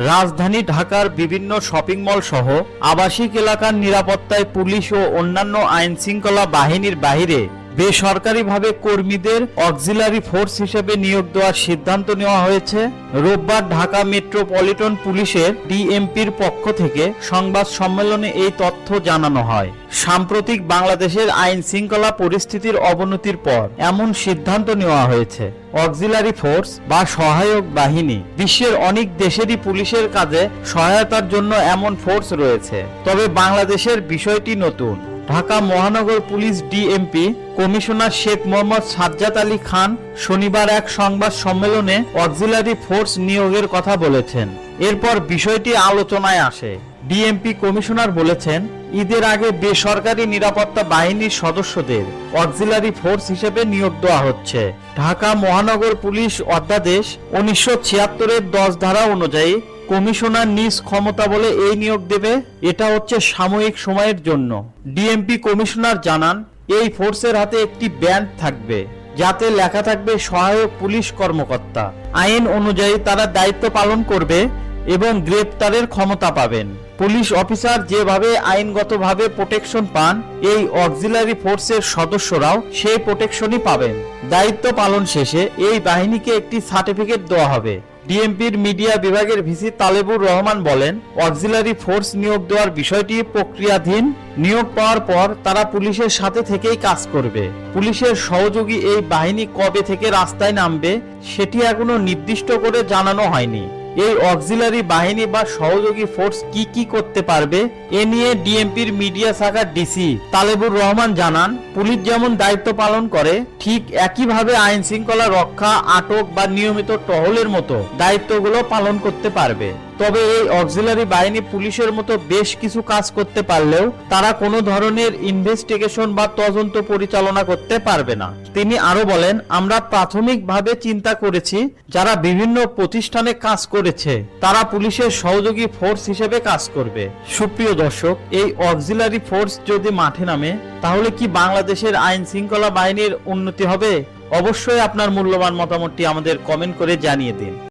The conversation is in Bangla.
রাজধানী ঢাকার বিভিন্ন শপিং মল সহ আবাসিক এলাকার নিরাপত্তায় পুলিশ ও অন্যান্য আইনশৃঙ্খলা বাহিনীর বাহিরে বেসরকারিভাবে কর্মীদের অক্সিলারি ফোর্স হিসেবে নিয়োগ দেওয়ার সিদ্ধান্ত নেওয়া হয়েছে। রোববার ঢাকা মেট্রোপলিটন পুলিশের ডিএমপির পক্ষ থেকে সংবাদ সম্মেলনে এই তথ্য জানানো হয়। সাম্প্রতিক বাংলাদেশের আইন শৃঙ্খলা পরিস্থিতির অবনতির পর এমন সিদ্ধান্ত নেওয়া হয়েছে। অক্সিলারি ফোর্স বা সহায়ক বাহিনী বিশ্বের অনেক দেশেরই পুলিশের কাজে সহায়তার জন্য এমন ফোর্স রয়েছে। তবে বাংলাদেশের বিষয়টি নতুন। ঢাকা মহানগর police DMP commissioner Sheikh Mohammad Sajjad Ali Khan শনিবার এক সংবাদ সম্মেলনে অক্সিলারি ফোর্স নিয়োগের কথা বলেছেন। এরপর বিষয়টি আলোচনায় আসে। ডিএমপি কমিশনার বলেছেন, ঈদের আগে বেসরকারি নিরাপত্তা বাহিনীর সদস্যদের অক্সিলারি ফোর্স হিসেবে নিয়োগ দেওয়া হচ্ছে। ঢাকা মহানগর পুলিশ অধ্যাদেশ উনিশশো ছিয়াত্তরের দশ ধারা অনুযায়ী কমিশনার নিজ ক্ষমতা বলে এই নিয়োগ দেবে, এটা হচ্ছে সাময়িক সময়ের জন্য। ডিএমপি কমিশনার জানান, এই ফোর্সের হাতে একটি ব্যান্ড থাকবে, যাতে লেখা থাকবে সহায়ক পুলিশ কর্মকর্তা। আইন অনুযায়ী তারা দায়িত্ব পালন করবে এবং গ্রেপ্তারের ক্ষমতা পাবেন। পুলিশ অফিসার যেভাবে আইনগতভাবে প্রোটেকশন পান, এই অক্সিলারি ফোর্সের সদস্যরাও সেই প্রোটেকশনই পাবেন। দায়িত্ব পালন শেষে এই বাহিনীকে একটি সার্টিফিকেট দেওয়া হবে। ডিএমপির মিডিয়া বিভাগের ভিসি তালেবুর রহমান বলেন, অক্সিলারি ফোর্স নিয়োগ দেওয়ার বিষয়টি প্রক্রিয়াধীন। নিয়োগ পাওয়ার পর তারা পুলিশের সাথে থেকেই কাজ করবে। পুলিশের সহযোগী এই বাহিনী কবে থেকে রাস্তায় নামবে, সেটি এখনও নির্দিষ্ট করে জানানো হয়নি। এই অক্সিলারি বাহিনী বা সহযোগী ফোর্স কি কি করতে পারবে? এ নিয়ে ডিএমপির মিডিয়া শাখার ডিসি তালেবুর রহমান জানান, পুলিশ যেমন দায়িত্ব পালন করে, ঠিক একইভাবে আইন শৃঙ্খলা রক্ষা, আটক বা নিয়মিত টহলের মতো দায়িত্বগুলো পালন করতে পারবে। তবে এই অক্সিলারি বাহিনী পুলিশের মতো বেশ কিছু কাজ করতে পারলেও তারা কোনো ধরনের ইনভেস্টিগেশন বা তদন্ত পরিচালনা করতে পারবে না। তিনি আরও বলেন, আমরা প্রাথমিকভাবে চিন্তা করেছি, যারা বিভিন্ন প্রতিষ্ঠানে কাজ করেছে, তারা পুলিশের সহযোগী ফোর্স হিসেবে কাজ করবে। সুপ্রিয় দর্শক, এই অক্সিলারি ফোর্স যদি মাঠে নামে, তাহলে কি বাংলাদেশের আইন শৃঙ্খলা বাহিনীর উন্নতি হবে? অবশ্যই আপনার মূল্যবান মতামতটি আমাদের কমেন্ট করে জানিয়ে দিন।